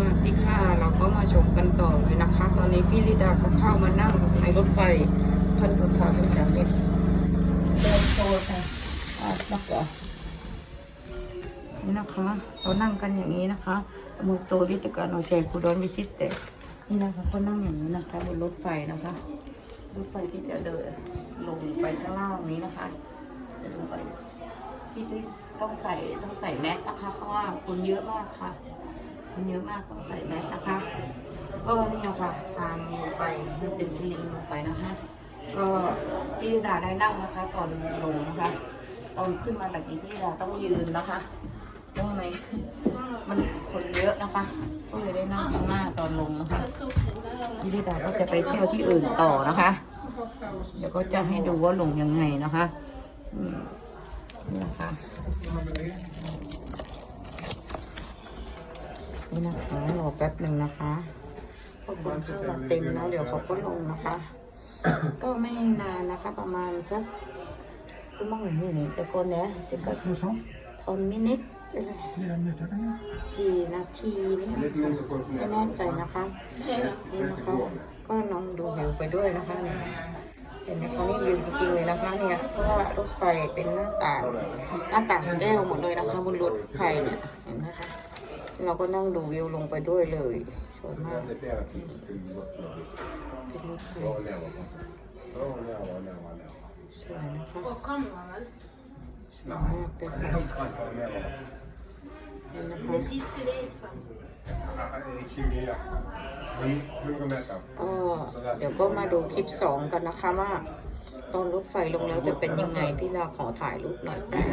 วัสดีค่ะเราก็มาชมกันต่อเลยนะคะ ตอนนี้พี่ลิดาก็เข้ามานั่งในรถไฟพันธุธาเป็นสามเม็ดเดินโซนค่ะอะนักเหรอนี่นะคะ เรานั่งกันอย่างนี้นะคะมูโตวิตการโอเชคูดอนวิชิตเตนี่นะคะเขานั่งอย่างนี้นะคะบนรถไฟนะคะ รถไฟที่จะเดินลงไปข้างล่างนี้นะคะจะลงไปพี่ต้องใส่ต้องใส่แมสนะคะเพราะว่าคนเยอะมากค่ะ คนเยอะมากต้องใส่แมสนะคะ ก็เนี่ยค่ะทางลงไปมันเป็นสลิงลงไปนะคะก็พี่ดาได้นั่งนะคะ ตอนลงนะคะ ตอนขึ้นมาตะกี้พี่ดาต้องยืนนะคะเพราะทำไมมันคนเยอะนะคะ ก็เลยได้นั่งข้างหน้าตอนลงนะคะพี่ดาก็จะไปเที่ยวที่อื่นต่อนะคะ เดี๋ยวก็จะให้ดูว่าลงยังไงนะคะนี่นะคะ นี่นะคะรอแป๊บหนึ่งนะคะขบวนเข้ามาเต็มแล้วเดี๋ยวเขาก็ลงนะคะ ก็ไม่นานนะคะ ประมาณสักก็มองเห็นอยู่นี่แต่คนเนี้ยสิบกว่าทอนมินิทสี่นาทีนี่ค่ไม่แน่ใจนะคะนี่นะคะ ก็ลองดูวิวไปด้วยนะคะเนี่ยเห็นไหมคะนี่วิวจริงๆเลยนะคะเนี่ยเพราะว่ารถไฟเป็นหน้าต่างหน้าต่างแก้วหมดเลยนะคะ บนรถไฟเนี่ยเห็นไหมคะ เราก็นั่งดูวิวลงไปด้วยเลยสวยมากเป็นรถไฟสวยนะคะสวยมากเลยค่ะเห็นนะคะก็เดี๋ยวก็มาดูคลิปสองกันนะคะว่า ตอนรถไฟลงแล้วจะเป็นยังไงพี่นาขอถ่ายรูปหน่อยแป๊บ